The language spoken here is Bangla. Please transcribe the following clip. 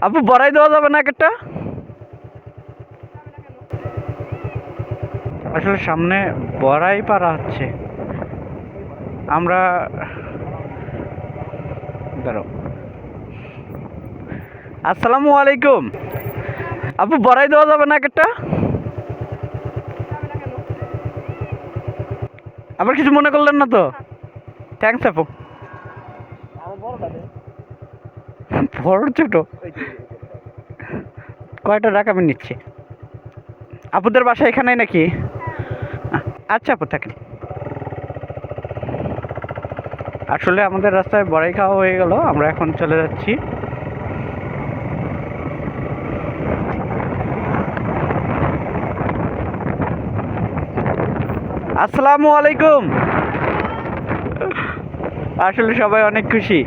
আপু, বড়াই দেওয়া যাবে না একটা? আসলে সামনে বড়াই পারা হচ্ছে। আমরা দাঁড়াও। আসসালামু আলাইকুম। আপু, বড়াই দেওয়া যাবে না একটা? আবার কিছু মনে করলেন না তো? থ্যাংকস আপু। বড় ছোট। কয়টা টাকা আমি নিচ্ছি? আপুদের বাসা এখানে নাকি? আচ্ছা আপু, থাকেন। আসলে আমাদের রাস্তায় বড়াই খাওয়া হয়ে গেল, আমরা এখন চলে যাচ্ছি। আসসালামু আলাইকুম। আসলে সবাই অনেক খুশি।